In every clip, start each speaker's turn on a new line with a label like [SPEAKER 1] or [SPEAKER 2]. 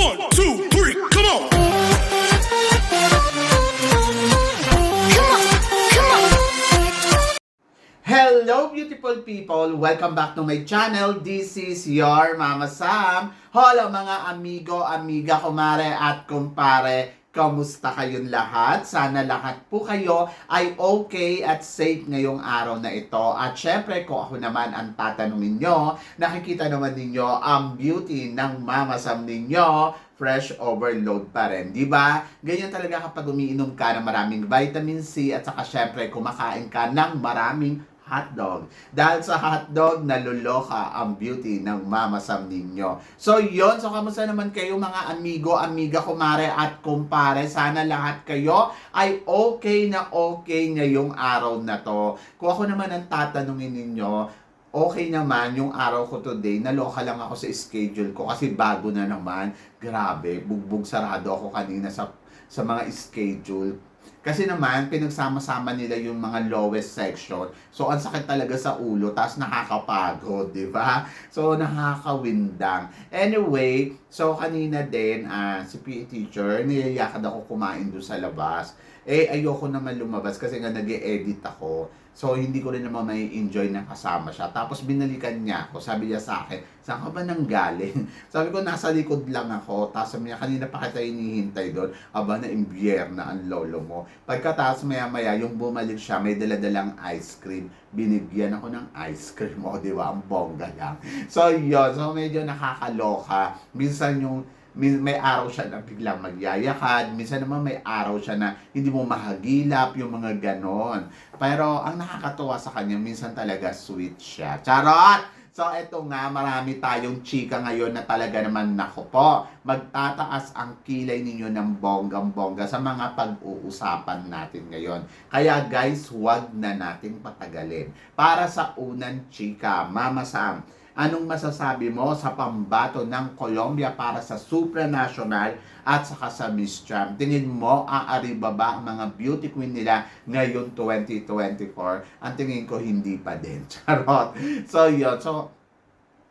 [SPEAKER 1] One, two, three, come on!
[SPEAKER 2] Hello beautiful people! Welcome back to my channel. This is your Mama Sam. Hello mga amigo, amiga, kumare at kumpare. Kamusta kayong lahat? Sana lahat po kayo ay okay at safe ngayong araw na ito. At syempre, kung ako naman ang tatanungin nyo, nakikita naman ninyo ang beauty ng Mama Sam ninyo fresh overload pa rin, di ba? Ganyan talaga kapag umiinom ka ng maraming vitamin C at saka syempre kumakain ka ng maraming hotdog. Dahil sa hotdog, naluloka ang beauty ng Mama Sam ninyo. So, yon So, kamusta naman kayo mga amigo, amiga, kumare at kumpare? Sana lahat kayo ay okay na okay ngayong araw na to. Kung ako naman ang tatanungin ninyo, okay naman yung araw ko today. Naloka lang ako sa schedule ko kasi bago na naman. Grabe, bugbog sarado ako kanina sa sa mga schedule. Kasi naman, pinagsama-sama nila yung mga lowest section. So, ang sakit talaga sa ulo, tapos nakakapagod, di ba? So, nakakawindang. Anyway, so kanina din, ah, si PE teacher, niyayakad ako kumain doon sa labas. Eh, ayoko naman lumabas kasi nga nag edit ako. So, hindi ko rin naman may enjoy na kasama siya. Tapos, binalikan niya ako. Sabi niya sa akin, saan ka ba nang galing? Sabi ko, nasa likod lang ako. Tapos, sabi niya, kanina pa kita hinihintay doon. Aba, na na ang lolo mo. Pagkatapos, maya-maya, yung bumalik siya, may daladalang ice cream. Binigyan ako ng ice cream. O, di ba? Ang bongga lang. So, yun. So, medyo nakakaloka. Minsan yung may araw siya na biglang magyayakad, minsan naman may araw siya na hindi mo mahagilap, yung mga ganon. Pero ang nakakatuwa sa kanya, minsan talaga sweet siya. Charot! So, eto nga, marami tayong chika ngayon na talaga naman, nako po, magtataas ang kilay ninyo ng bonggang-bongga sa mga pag-uusapan natin ngayon. Kaya guys, huwag na nating patagalin. Para sa unang chika, Mama Sam, Anong masasabi mo sa pambato ng Colombia para sa supranational at saka sa Miss Charm? Tingin mo, aari ba ba ang mga beauty queen nila ngayon 2024? Ang tingin ko, hindi pa din. Charot. So, yun. So,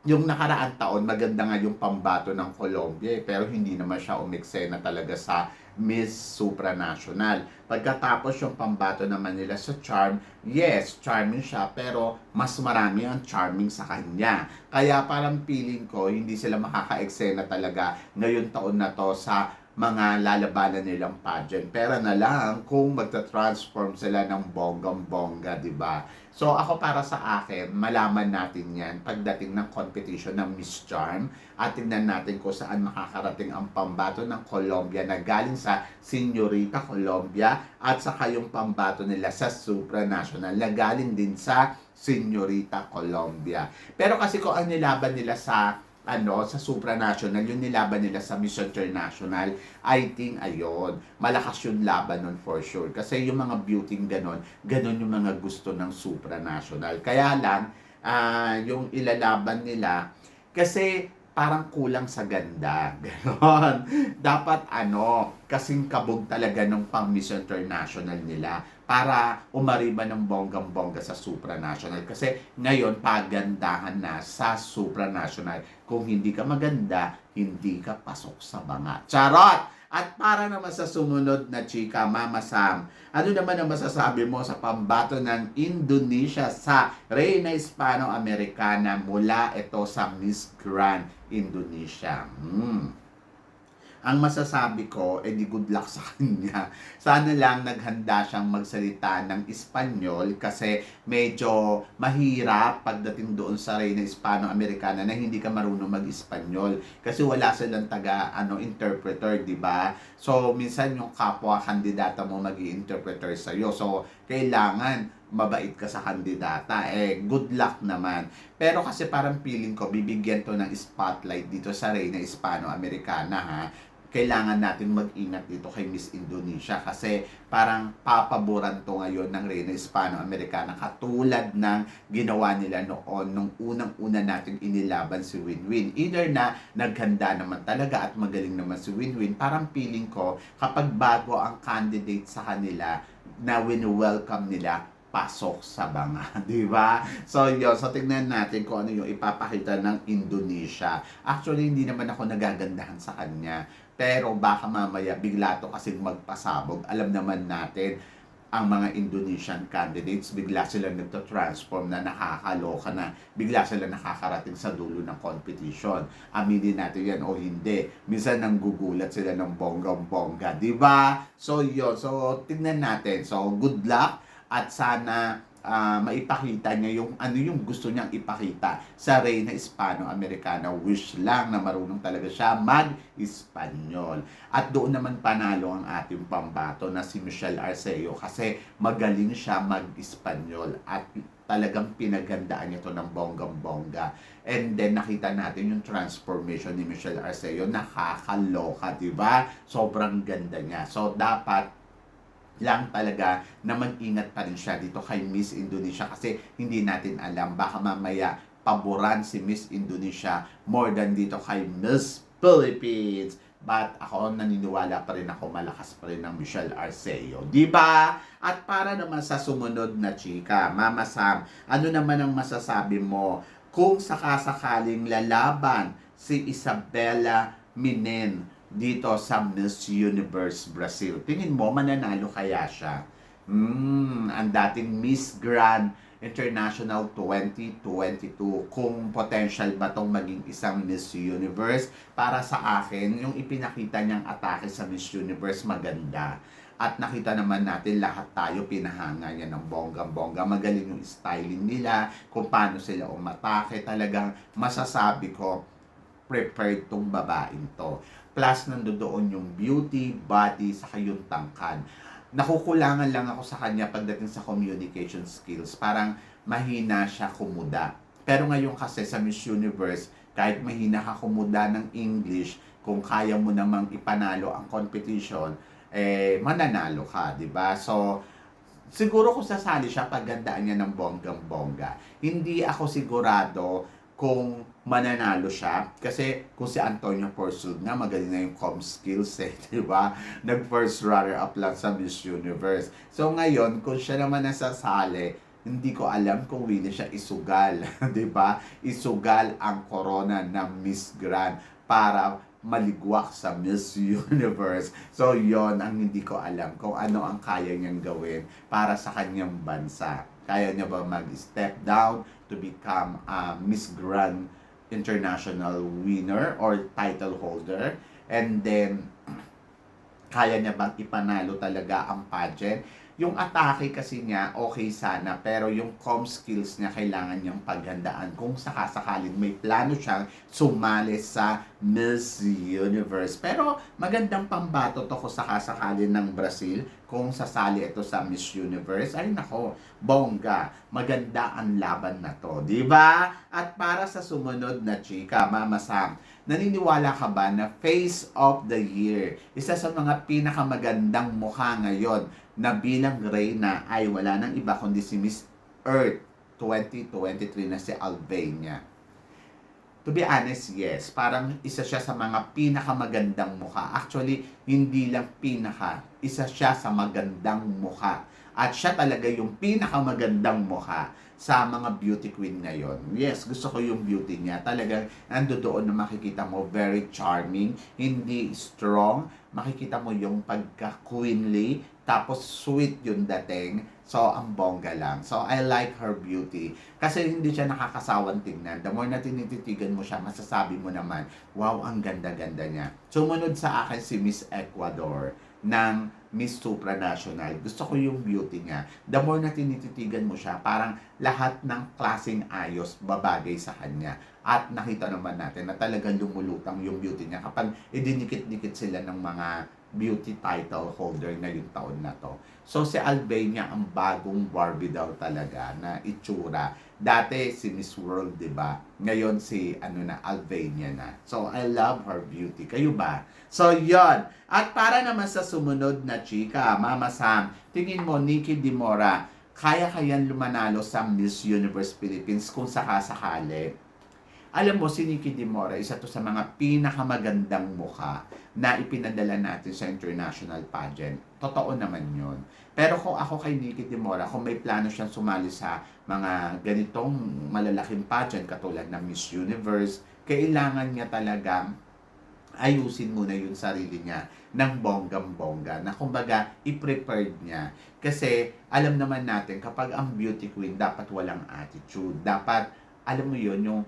[SPEAKER 2] yung nakaraan taon, maganda nga yung pambato ng Colombia, eh, pero hindi naman siya umiksena talaga sa Miss Supranational. Pagkatapos yung pambato naman nila sa Charm, yes, charming siya, pero mas marami ang charming sa kanya. Kaya parang feeling ko, hindi sila makaka-eksena talaga ngayon taon na to sa mga lalabanan nilang pageant. Pero na lang kung magta-transform sila ng bonggang-bongga, di ba? So ako para sa akin, malaman natin yan pagdating ng competition ng Miss Charm at tingnan natin kung saan makakarating ang pambato ng Colombia na galing sa Señorita Colombia at saka yung pambato nila sa supranational na galing din sa Señorita Colombia. Pero kasi kung ang nilaban nila sa ano, sa supranational, yung nilaban nila sa Miss International, I think, ayun, malakas yung laban nun for sure. Kasi yung mga beauty ganon, ganon yung mga gusto ng supranational. Kaya lang, ah, yung ilalaban nila, kasi parang kulang sa ganda. Ganon. Dapat ano, kasing kabog talaga ng pang Miss International nila para umariba ng bonggang-bongga sa supranational. Kasi ngayon, pagandahan na sa supranational. Kung hindi ka maganda, hindi ka pasok sa banga. Charot! At para naman sa sumunod na chika, Mama Sam, ano naman ang masasabi mo sa pambato ng Indonesia sa Reina Hispano-Americana mula ito sa Miss Grand Indonesia? Hmm ang masasabi ko, eh di good luck sa kanya. Sana lang naghanda siyang magsalita ng Espanyol kasi medyo mahirap pagdating doon sa Reina Hispano-Americana na hindi ka marunong mag-Espanyol kasi wala silang taga ano interpreter, di ba? So minsan yung kapwa kandidata mo magi-interpreter sa iyo. So kailangan mabait ka sa kandidata. Eh, good luck naman. Pero kasi parang feeling ko, bibigyan to ng spotlight dito sa Reina Hispano-Americana, ha? Kailangan natin mag-ingat dito kay Miss Indonesia kasi parang papaboran to ngayon ng Reina Hispano-Americana katulad ng ginawa nila noon nung unang-una natin inilaban si Winwin. Either na naghanda naman talaga at magaling naman si Winwin, parang feeling ko kapag bago ang candidate sa kanila na win-welcome nila, pasok sa banga, di ba? So yun, so tignan natin kung ano yung ipapakita ng Indonesia. Actually, hindi naman ako nagagandahan sa kanya. Pero baka mamaya bigla to kasi magpasabog. Alam naman natin, ang mga Indonesian candidates, bigla sila nagto-transform na nakakaloka na, bigla sila nakakarating sa dulo ng competition. Aminin natin yan o hindi. Minsan nang gugulat sila ng bonggang-bongga, di ba? So yun, so tignan natin. So good luck at sana ah, maipakita niya yung ano yung gusto niyang ipakita sa Reyna Hispano-Americana. Wish lang na marunong talaga siya mag-Espanyol. At doon naman panalo ang ating pambato na si Michelle Arceo kasi magaling siya mag-Espanyol at talagang pinagandaan niya to ng bonggang-bongga. And then nakita natin yung transformation ni Michelle Arceo, nakakaloka, di ba? Sobrang ganda niya. So dapat lang talaga na mag-ingat pa rin siya dito kay Miss Indonesia kasi hindi natin alam baka mamaya paboran si Miss Indonesia more than dito kay Miss Philippines. But ako naniniwala pa rin ako malakas pa rin ng Michelle Arceo. Di ba? At para naman sa sumunod na chika, Mama Sam, ano naman ang masasabi mo kung sakasakaling lalaban si Isabella Minen dito sa Miss Universe Brazil. Tingin mo, mananalo kaya siya? Hmm, ang dating Miss Grand International 2022 kung potential ba tong maging isang Miss Universe? Para sa akin yung ipinakita niyang atake sa Miss Universe maganda. At nakita naman natin lahat tayo pinahanga niya ng bonggang-bongga. Magaling yung styling nila kung paano sila umatake. Talagang masasabi ko prepared tong babaeng to plus nandoon yung beauty, body, saka yung tangkad. Nakukulangan lang ako sa kanya pagdating sa communication skills. Parang mahina siya kumuda. Pero ngayon kasi sa Miss Universe, kahit mahina ka kumuda ng English, kung kaya mo namang ipanalo ang competition, eh, mananalo ka, di ba? So, siguro kung sasali siya, paggandaan niya ng bonggang-bongga. Hindi ako sigurado kung mananalo siya. Kasi kung si Antonio Porcel nga, magaling na yung com skills eh, di ba? Nag-first runner-up lang sa Miss Universe. So ngayon, kung siya naman nasasali, hindi ko alam kung willing siya isugal, di ba? Isugal ang corona ng Miss Grand para maligwak sa Miss Universe. So, yon ang hindi ko alam kung ano ang kaya niyang gawin para sa kanyang bansa. Kaya niya ba mag-step down to become a Miss Grand International winner or title holder? And then, kaya niya bang ipanalo talaga ang pageant? Yung atake kasi niya, okay sana. Pero yung com skills niya, kailangan niyang paghandaan. Kung sakasakalin may plano siyang sumali sa Miss Universe. Pero magandang pambato to kung sakasakalin ng Brazil. Kung sasali ito sa Miss Universe. Ay nako, bongga. Maganda ang laban na to. di ba? At para sa sumunod na chika, Mama Sam, naniniwala ka ba na Face of the Year, isa sa mga pinakamagandang mukha ngayon na bilang Reyna ay wala nang iba kundi si Miss Earth 2023 na si Albania. To be honest, yes. Parang isa siya sa mga pinakamagandang mukha. Actually, hindi lang pinaka, isa siya sa magandang mukha. At siya talaga yung pinakamagandang mukha sa mga beauty queen ngayon. Yes, gusto ko yung beauty niya. Talagang nando doon na makikita mo very charming, hindi strong. Makikita mo yung pagka-queenly, tapos sweet yung dating. So, ang bongga lang. So, I like her beauty. Kasi hindi siya nakakasawan tingnan. The more na tinititigan mo siya, masasabi mo naman, wow, ang ganda-ganda niya. Sumunod sa akin si Miss Ecuador ng Miss Supranational. Gusto ko yung beauty niya. The more na tinititigan mo siya, parang lahat ng klaseng ayos babagay sa kanya. At nakita naman natin na talagang lumulutang yung beauty niya kapag idinikit-dikit sila ng mga beauty title holder ngayong taon na to. So si Albania ang bagong Barbie daw talaga na itsura. Dati si Miss World, 'di ba? Ngayon si ano na Albania na. So I love her beauty. Kayo ba? So yon. At para naman sa sumunod na chika, Mama Sam, tingin mo Nikki Dimora, kaya kayan lumanalo sa Miss Universe Philippines kung sakasakali? Alam mo, si Nikki Di Mora, isa to sa mga pinakamagandang mukha na ipinadala natin sa international pageant. Totoo naman yun. Pero kung ako kay Nikki Di Mora, kung may plano siyang sumali sa mga ganitong malalaking pageant katulad ng Miss Universe, kailangan niya talaga ayusin muna yung sarili niya ng bonggang-bongga na kumbaga i-prepared niya. Kasi alam naman natin kapag ang beauty queen dapat walang attitude. Dapat alam mo yon yung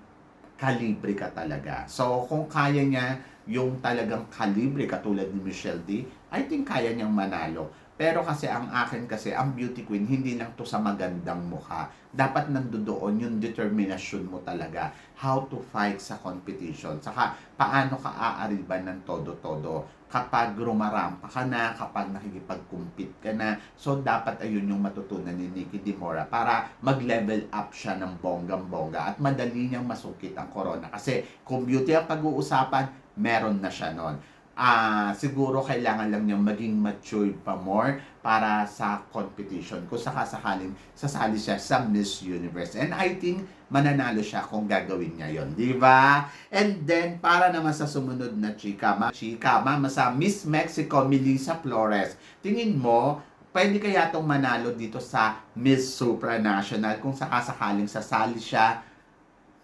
[SPEAKER 2] kalibre ka talaga. So kung kaya niya yung talagang kalibre katulad ni Michelle D, I think kaya niyang manalo. Pero kasi ang akin kasi, ang beauty queen, hindi lang to sa magandang mukha. Dapat nandoon yung determinasyon mo talaga. How to fight sa competition. Saka, paano ka aariban ng todo-todo. Kapag rumarampa ka na, kapag nakikipag-compete ka na. So, dapat ayun yung matutunan ni Nikki Di Mora para mag-level up siya ng bonggang-bongga at madali niyang masukit ang corona. Kasi, kung beauty ang pag-uusapan, meron na siya nun ah siguro kailangan lang niyang maging mature pa more para sa competition. Kung sakasakaling sasali siya sa Miss Universe. And I think mananalo siya kung gagawin niya yon, di ba? And then, para naman sa sumunod na chika, ma chika, mama sa Miss Mexico, Melissa Flores. Tingin mo, pwede kaya itong manalo dito sa Miss Supranational kung sakasakaling sasali siya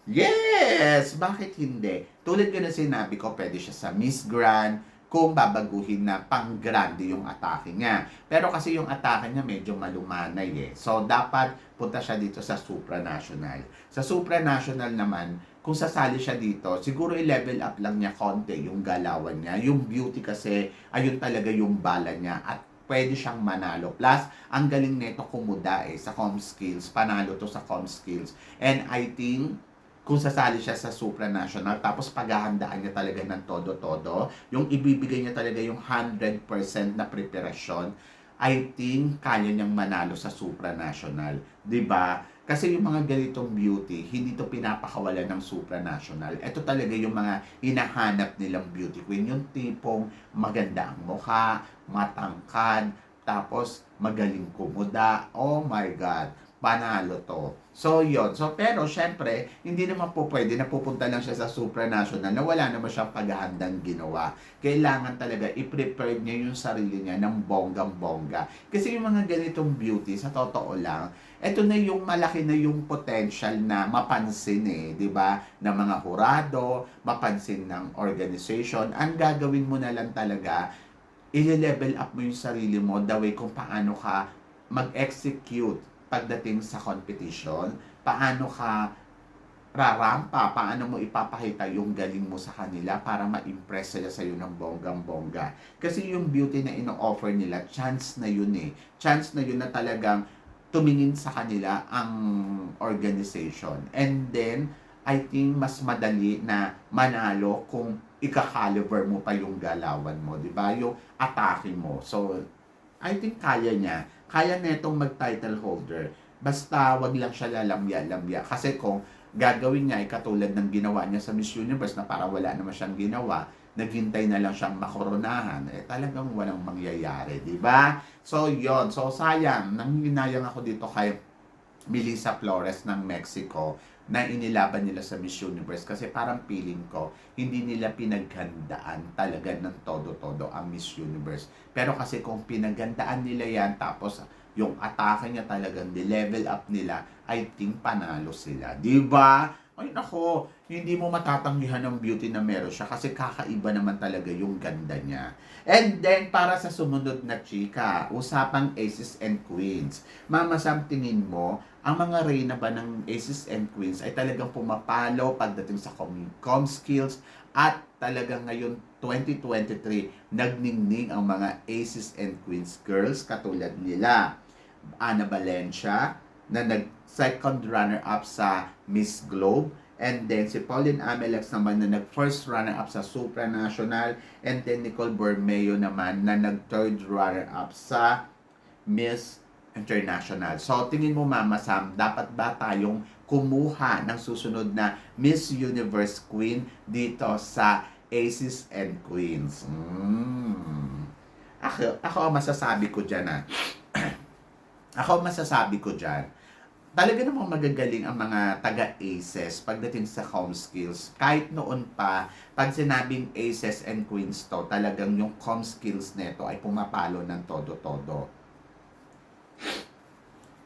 [SPEAKER 2] Yes! Bakit hindi? Tulad ko na sinabi ko, pwede siya sa Miss Grand kung babaguhin na pang grande yung atake niya. Pero kasi yung atake niya medyo malumanay eh. So, dapat punta siya dito sa supranational. Sa supranational naman, kung sasali siya dito, siguro i-level up lang niya konti yung galawan niya. Yung beauty kasi, ayun talaga yung bala niya. At pwede siyang manalo. Plus, ang galing nito kumuda eh sa com skills. Panalo to sa com skills. And I think, kung sasali siya sa supranational, tapos paghahandaan niya talaga ng todo-todo, yung ibibigay niya talaga yung 100% na preparasyon, I think kaya niyang manalo sa supranational. 'Di ba? Kasi yung mga ganitong beauty, hindi to pinapakawalan ng supranational. Ito talaga yung mga hinahanap nilang beauty queen. Yung tipong maganda ang mukha, matangkad, tapos magaling kumuda. Oh my God panalo to. So, yon So, pero, syempre, hindi naman po pwede na pupunta lang siya sa supranational na wala naman siyang paghahandang ginawa. Kailangan talaga i-prepare niya yung sarili niya ng bonggang-bongga. Kasi yung mga ganitong beauty, sa totoo lang, eto na yung malaki na yung potential na mapansin eh, di ba? Ng mga hurado, mapansin ng organization. Ang gagawin mo na lang talaga, i-level up mo yung sarili mo the way kung paano ka mag-execute pagdating sa competition, paano ka rarampa, paano mo ipapakita yung galing mo sa kanila para ma-impress sila sa'yo ng bonggang-bongga. Kasi yung beauty na ino-offer nila, chance na yun eh. Chance na yun na talagang tumingin sa kanila ang organization. And then, I think mas madali na manalo kung ika-caliber mo pa yung galawan mo, di ba? Yung atake mo. So, I think kaya niya kaya netong mag-title holder. Basta wag lang siya lalambya-lambya. Kasi kung gagawin niya ay katulad ng ginawa niya sa Miss Universe na parang wala naman siyang ginawa, naghintay na lang siyang makoronahan, eh talagang walang mangyayari, di ba? So, yon So, sayang, nanghinayang ako dito kay Melissa Flores ng Mexico na inilaban nila sa Miss Universe kasi parang feeling ko hindi nila pinaghandaan talaga ng todo-todo ang Miss Universe. Pero kasi kung pinaghandaan nila yan tapos yung atake niya talagang level up nila, I think panalo sila. 'Di ba? Ay nako, hindi mo matatanggihan ng beauty na meron siya kasi kakaiba naman talaga yung ganda niya. And then, para sa sumunod na chika, usapang Aces and Queens. Mama Sam, tingin mo, ang mga reyna ba ng Aces and Queens ay talagang pumapalo pagdating sa com, com skills at talagang ngayon 2023 nagningning ang mga Aces and Queens girls katulad nila Ana Valencia na nag second runner-up sa Miss Globe. And then si Pauline Amelex naman na nag-first runner-up sa Supranational. And then Nicole Bormeo naman na nag-third runner-up sa Miss International. So, tingin mo Mama Sam, dapat ba tayong kumuha ng susunod na Miss Universe Queen dito sa Aces and Queens? Mm. Ako, ako masasabi ko dyan ah. ako masasabi ko dyan talaga namang magagaling ang mga taga-aces pagdating sa home skills. Kahit noon pa, pag sinabing aces and queens to, talagang yung home skills neto ay pumapalo ng todo-todo.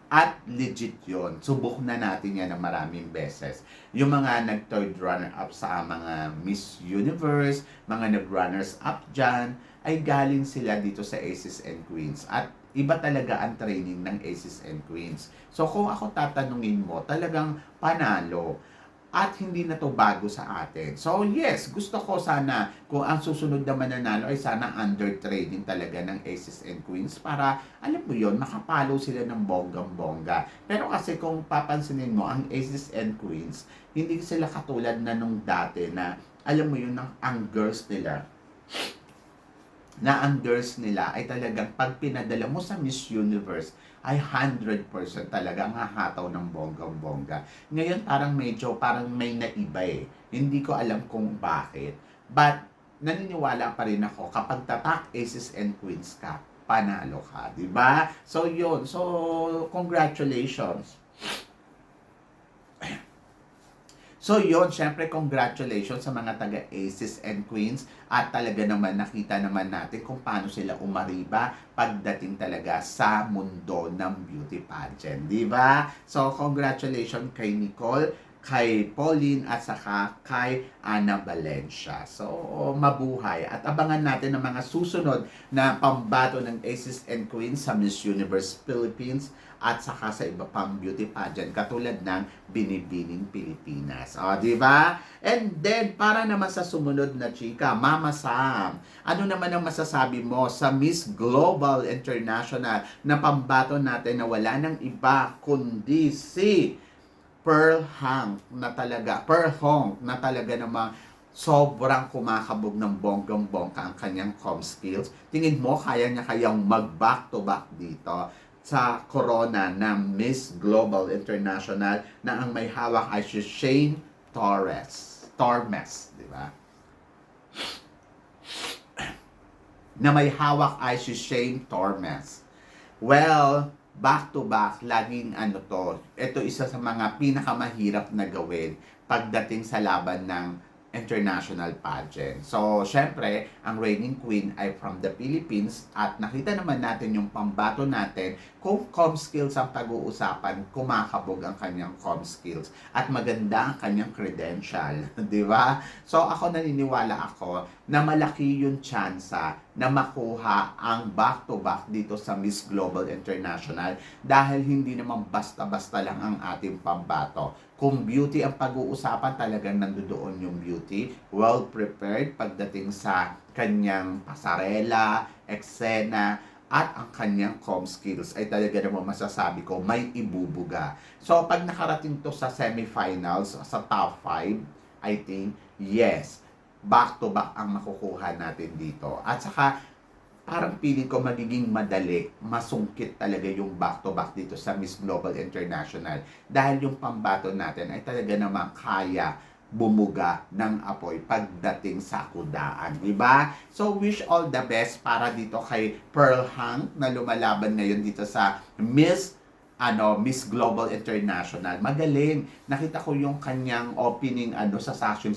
[SPEAKER 2] At legit yon Subok na natin yan ng maraming beses. Yung mga nag-third runner-up sa mga Miss Universe, mga nag-runners up dyan, ay galing sila dito sa Aces and Queens. At iba talaga ang training ng Aces and Queens. So kung ako tatanungin mo, talagang panalo. At hindi na to bago sa atin. So yes, gusto ko sana kung ang susunod na mananalo ay sana under training talaga ng Aces and Queens para alam mo yon makapalo sila ng bonggang-bongga. Pero kasi kung papansinin mo, ang Aces and Queens, hindi sila katulad na nung dati na alam mo yun, ang, ang girls nila, na ang girls nila ay talagang pag pinadala mo sa Miss Universe, ay 100% talaga ang hahataw ng bonggang-bongga. Ngayon parang medyo parang may naiba eh. Hindi ko alam kung bakit. But naniniwala pa rin ako kapag tatak aces and queens ka, panalo ka, di ba? So yun. So congratulations. So yun, syempre congratulations sa mga taga Aces and Queens at talaga naman nakita naman natin kung paano sila umariba pagdating talaga sa mundo ng beauty pageant, di ba? So congratulations kay Nicole, kay Pauline at saka kay Ana Valencia. So mabuhay at abangan natin ang mga susunod na pambato ng Aces and Queens sa Miss Universe Philippines at saka sa iba pang beauty pageant katulad ng Binibining Pilipinas. O, di ba? And then, para naman sa sumunod na chika, Mama Sam, ano naman ang masasabi mo sa Miss Global International na pambato natin na wala nang iba kundi si Pearl Hang na talaga, Pearl Hong na talaga namang sobrang kumakabog ng bonggang-bongga ang kanyang com skills. Tingin mo, kaya niya kayang mag-back-to-back dito sa corona ng Miss Global International na ang may hawak ay si Shane Torres. Tormes, di ba? na may hawak ay si Shane Tormes. Well, back to back, laging ano to, ito isa sa mga pinakamahirap na gawin pagdating sa laban ng international pageant. So, syempre, ang reigning queen ay from the Philippines at nakita naman natin yung pambato natin kung com skills ang pag-uusapan, kumakabog ang kanyang com skills at maganda ang kanyang credential, di ba? So, ako naniniwala ako na malaki yung tsansa na makuha ang back-to-back dito sa Miss Global International dahil hindi naman basta-basta lang ang ating pambato kung beauty ang pag-uusapan, talagang nandoon yung beauty. Well prepared pagdating sa kanyang pasarela, eksena, at ang kanyang com skills ay talaga naman masasabi ko may ibubuga. So pag nakarating to sa semifinals, sa top 5, I think, yes, back to back ang makukuha natin dito. At saka parang feeling ko magiging madali, masungkit talaga yung back-to-back dito sa Miss Global International dahil yung pambato natin ay talaga naman kaya bumuga ng apoy pagdating sa kudaan, di ba? So wish all the best para dito kay Pearl Hang na lumalaban ngayon dito sa Miss ano, Miss Global International. Magaling. Nakita ko yung kanyang opening ano sa session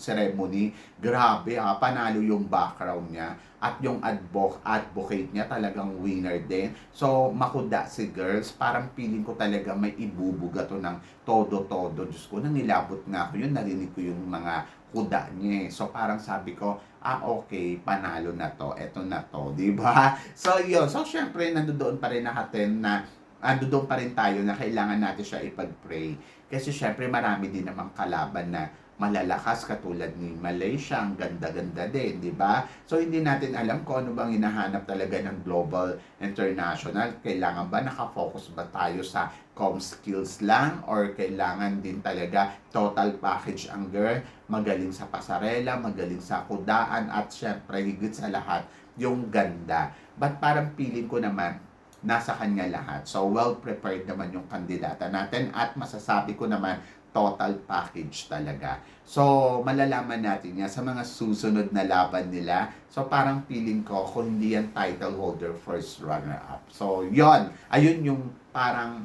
[SPEAKER 2] ceremony. Grabe ha, panalo yung background niya at yung advoc advocate niya talagang winner din. So, makuda si girls. Parang feeling ko talaga may ibubuga to ng todo-todo. Diyos ko, nangilabot nga ako yun. Narinig ko yung mga kuda niya. eh. So, parang sabi ko, ah, okay, panalo na to. Eto na to, di ba? So, yun. So, syempre, nandoon pa rin nakaten na ando doon pa rin tayo na kailangan natin siya ipag-pray. Kasi syempre marami din namang kalaban na malalakas katulad ni Malaysia, ang ganda-ganda din, di ba? So hindi natin alam kung ano bang hinahanap talaga ng global international. Kailangan ba nakafocus ba tayo sa com skills lang or kailangan din talaga total package ang girl, magaling sa pasarela, magaling sa kudaan at syempre higit sa lahat yung ganda. But parang feeling ko naman nasa kanya lahat. So, well-prepared naman yung kandidata natin at masasabi ko naman, total package talaga. So, malalaman natin yan sa mga susunod na laban nila. So, parang feeling ko, kung hindi yan title holder, first runner-up. So, yon Ayun yung parang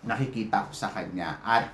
[SPEAKER 2] nakikita ko sa kanya. At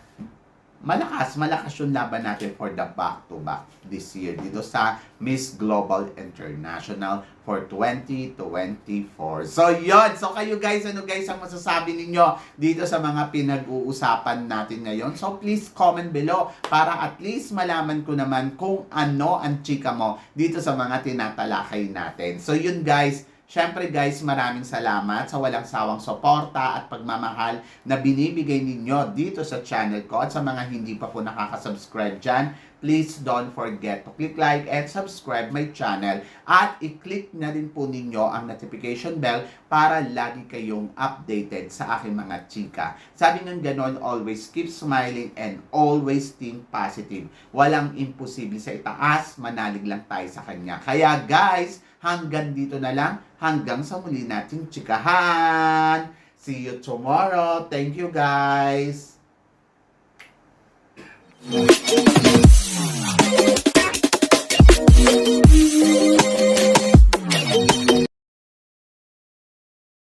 [SPEAKER 2] malakas, malakas yung laban natin for the back-to-back this year dito sa Miss Global International for 2024. So, yon So, kayo guys, ano guys ang masasabi ninyo dito sa mga pinag-uusapan natin ngayon? So, please comment below para at least malaman ko naman kung ano ang chika mo dito sa mga tinatalakay natin. So, yun guys, Siyempre guys, maraming salamat sa walang sawang suporta at pagmamahal na binibigay ninyo dito sa channel ko at sa mga hindi pa po nakaka-subscribe dyan, please don't forget to click like and subscribe my channel at i-click na din po ninyo ang notification bell para lagi kayong updated sa aking mga chika. Sabi ng ganon, always keep smiling and always think positive. Walang imposible sa itaas, manalig lang tayo sa kanya. Kaya guys, hanggang dito na lang, hanggang sa muli nating chikahan. See you tomorrow. Thank you guys.